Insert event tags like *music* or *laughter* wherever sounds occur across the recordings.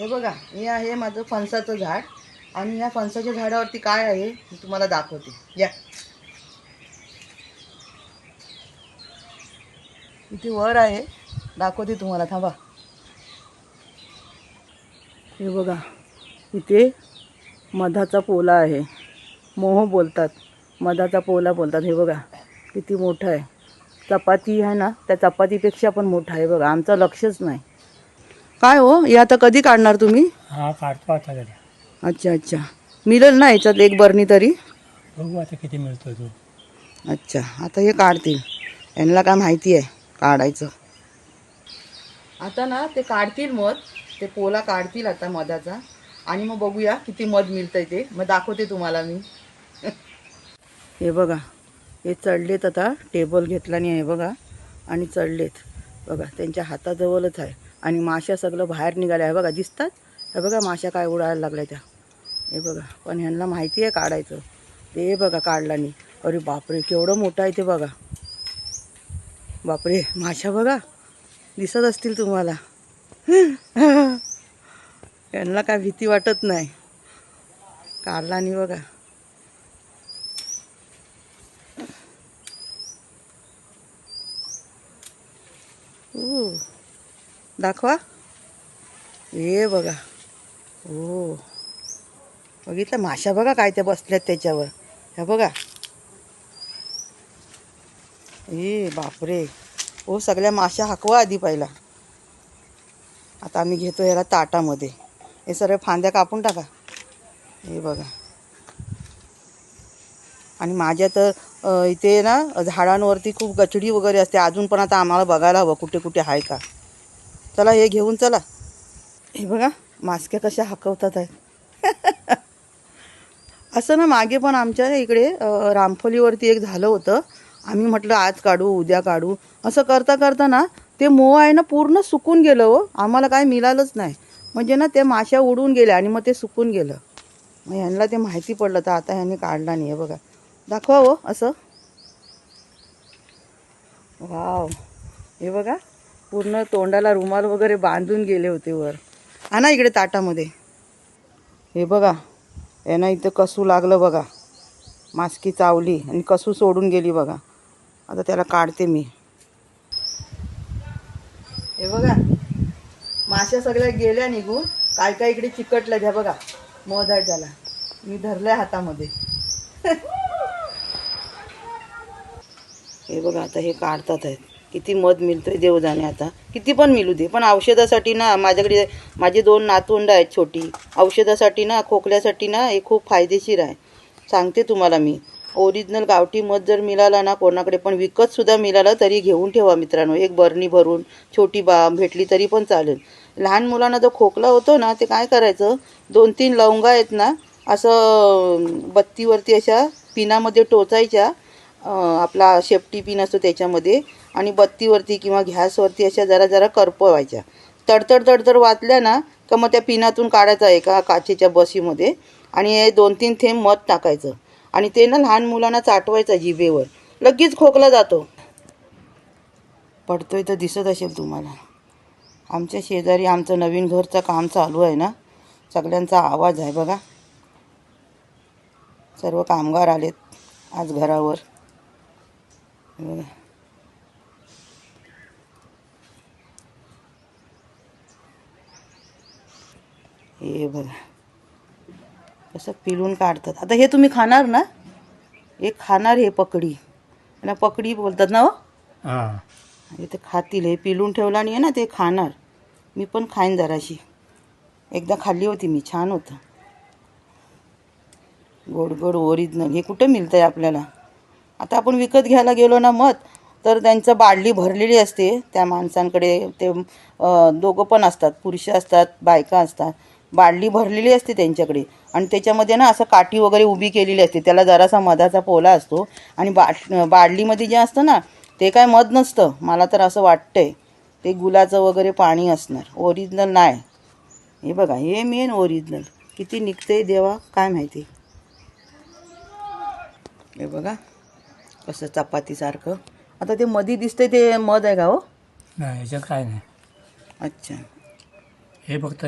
हे बघा हे आहे माझं फणसाचं झाड. आणि या फणसाच्या झाडावरती काय आहे मी तुम्हाला दाखवते. या. इथे वर आहे. दाखवते तुम्हाला थांबा. हे बघा इथे मधाचा पोला आहे. मोह बोलतात. मधाचा पोला बोलतात. हे बघा किती मोठं आहे. चपाती आहे ना त्या चपातीपेक्षा पण मोठा आहे. बघा आमचं लक्षच नाही. काय हो? हे आता कधी काढणार तुम्ही? हा काढतो आता जरा. अच्छा अच्छा. मिळेल ना याच्यात एक बरणी तरी? बघू आता किती मिळतो तो. अच्छा आता हे काढतील. यांना काय माहिती आहे काढायचं. आता ना ते काढतील मध. ते पोला काढतील आता मधाचा. आणि मग बघूया किती मध मिळतंय ते. मग दाखवते तुम्हाला मी. *laughs* हे बघा. हे चढलेत आता. टेबल घेतला नाही आहे बघा. आणि चढलेत. बघा त्यांच्या हाताजवळच आहे. आणि माश्या सगळं बाहेर निघाल्या. आहे बघा दिसतात? हे बघा माश्या काय उडायला लागल्या त्या. हे बघा पण ह्यांना माहिती आहे काढायचं. ते बघा काढला नाही अरे बापरे केवढं मोठं आहे ते बघा. बापरे माशा बघा. दिसत असतील तुम्हाला. *laughs* यांना काय भीती वाटत नाही. काढला नाही बघा. ऊ, दाखवा. हे बघा. हो बघितलं? माशा बघा काय त्या बसल्यात त्याच्यावर. ह्या बघा. ए बापरे. हो सगळ्या माशा हाकवा आधी पहिला. आता आम्ही घेतो याला ताटामध्ये. हे सर्व फांद्या कापून टाका. हे बघा. आणि माझ्या तर इथे ना झाडांवरती खूप गचडी वगैरे असते. अजून पण आता आम्हाला बघायला हवं कुठे कुठे आहे का. चला हे घेऊन चला. हे बघा मास्क्या कशा हाकवतात आहेत. *laughs* असं ना मागे पण आमच्या इकडे रामफोलीवरती रामफलीवरती एक झालं होतं. आम्ही म्हटलं आज काढू उद्या काढू. असं करता करता ना ते मोह आहे ना पूर्ण सुकून गेलं हो. आम्हाला काय मिळालंच नाही. म्हणजे ना ते माश्या उडून गेल्या आणि मग ते सुकून गेलं. मग ह्यांना ते माहिती पडलं तर आता ह्यांनी काढला नाही आहे बघा. दाखवा हो असं. वाव. हे बघा. पूर्ण तोंडाला रुमाल वगैरे बांधून गेले होते वर. आणा इकडे ताटामध्ये. हे बघा यांना इथं कसू लागलं बघा. मास्की चावली आणि कसू सोडून गेली बघा. आता त्याला काढते मी. हे बघा माश्या सगळ्या गेल्या निघून. काय काय इकडे चिकटलं घ्या बघा मध आहे त्याला मी धरलंय हातामध्ये. *laughs* हे बघा आता हे काढतात आहेत किती मध मिळतोय देव जाणे आता. किती पण मिळू दे पण औषधासाठी ना माझ्याकडे माझे दोन नातवंड आहेत छोटी. औषधासाठी ना खोकल्यासाठी ना हे खूप फायदेशीर आहे. सांगते तुम्हाला मी. ओरिजिनल गावठी मध जर मिळाला ना कोणाकडे पण विकतसुद्धा मिळालं मिळाला तरी घेऊन ठेवा मित्रांनो. एक बरणी भरून छोटी बा भेटली तरी पण चालेल. लहान मुलांना जो खोकला होतो ना ते काय करायचं? दोन तीन लवंगा आहेत ना असं बत्तीवरती अशा पिनामध्ये टोचायच्या. आपला शेपटी पिन असतो त्याच्यामध्ये. आणि बत्तीवरती किंवा गॅसवरती अशा जरा जरा करपवायच्या. तडतड तडतड वाचल्या ना का मग त्या पिनातून काढायचा एका काचेच्या बशीमध्ये आणि हे दोन तीन थेंब मध टाकायचं. आणि ते ना लहान मुलांना चाटवायचं जिभेवर. लगेच खोकला जातो. पडतोय तर दिसत असेल तुम्हाला. आमच्या शेजारी आमचं नवीन घरचं काम चालू आहे ना. सगळ्यांचा आवाज आहे बघा. सर्व कामगार आलेत आज घरावर. हे बघा. कसं पिलून काढतात. आता हे तुम्ही खाणार ना? हे खाणार हे पकडी. ना पकडी बोलतात ना हो? हा. ते खातील. हे पिलून ठेवला आहे ना ते खाणार. मी पण खाईन जराशी. एकदा खाल्ली होती मी. छान होतं. गोड गोड ओरिजिनल. हे कुठं मिळतं आहे आपल्याला? आता आपण विकत घ्यायला गेलो ना मत तर त्यांचं बाडली भरलेली असते. त्या माणसांकडे ते दोघं पण असतात. पुरुष असतात बायका असतात. बाडली भरलेली असते त्यांच्याकडे. आणि त्याच्यामध्ये ना असं काठी वगैरे उभी केलेली असते. त्याला जरासा मधाचा पोला असतो. आणि बाट बाडलीमध्ये जे असतं ना ते काय मध नसतं. मला तर असं वाटतंय. ते गुलाचं वगैरे पाणी असणार. ओरिजिनल नाही. हे बघा हे मेन ओरिजिनल किती निघतंय देवा काय माहिती? हे बघा कसं चपातीसारखं आता ते मधी दिसतंय ते मध आहे का हो? नाही याच्यात काय नाही. अच्छा. हे फक्त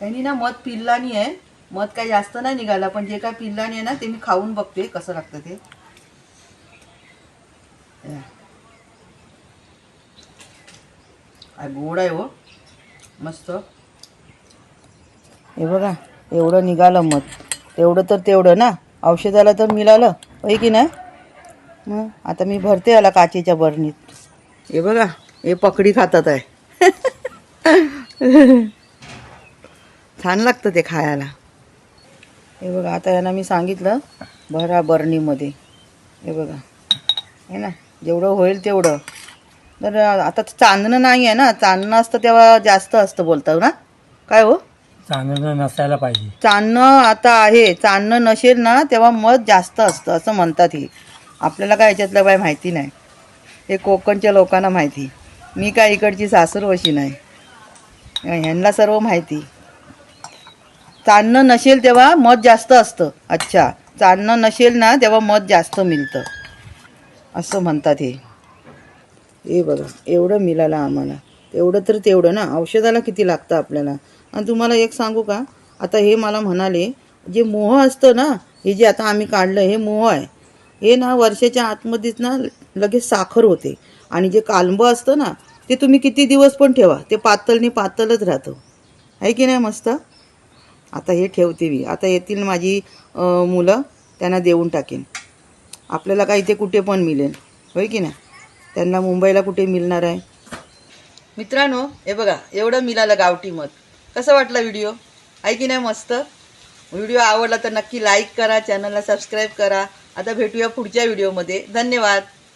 त्यांनी ना मध पिल्लानी आहे. मध काही जास्त नाही निघाला पण जे काय पिल्लानी आहे ना ते मी खाऊन बघते कसं लागतं ते. गोड आहे हो. मस्त. हे बघा एवढं निघालं मध. तेवढं तर तेवढं ना. औषधाला तर मिळालं. होय की नाही? मग आता मी भरते याला काचेच्या बरणीत. हे बघा हे पकडी खातात आहे. *laughs* छान लागतं ते खायला. हे बघा आता यांना मी सांगितलं भरा बरणीमध्ये हे बघा. हे ना जेवढं होईल तेवढं. तर आता चांदणं नाही आहे ना चांदणं असतं तेव्हा जास्त असतं बोलतात ना? काय हो? चांगलं नसायला पाहिजे. चांदणं आता आहे. चांदणं नसेल ना तेव्हा मध जास्त असतं असं म्हणतात हे. आपल्याला काय याच्यातलं काय माहिती नाही. हे कोकणच्या लोकांना माहिती. मी काय इकडची सासरवशी नाही. ह्यांना सर्व माहिती. चांदणं नसेल तेव्हा मध जास्त असतं. अच्छा. चांदणं नसेल ना तेव्हा मध जास्त मिळतं. असं म्हणतात हे. हे बघा एवढं मिळालं आम्हाला. एवढं तर तेवढं ना. औषधाला किती लागतं आपल्याला? आणि तुम्हाला एक सांगू का? आता हे मला म्हणाले जे मोह असतं ना हे जे आता आम्ही काढलं हे मोह आहे. हे ना वर्षाच्या आतमध्येच ना लगेच साखर होते. आणि जे कालंबं असतं ना ते तुम्ही किती दिवस पण ठेवा. ते पातळनी पातळच राहतं. आहे की नाही मस्त? आता हे ठेवते मी. आता येतील माझी मुलं त्यांना देऊन टाकेन. आपल्याला काय इथे कुठे पण मिळेल. होय की नाही? त्यांना मुंबईला कुठे मिळणार आहे? मित्रांनो हे बघा एवढं मिळालं गावठी मत कसं वाटलं व्हिडिओ? आहे की नाही मस्त? व्हिडिओ आवडला तर नक्की लाईक करा चॅनलला सबस्क्राईब करा. आता भेटूया पुढच्या व्हिडिओमध्ये धन्यवाद.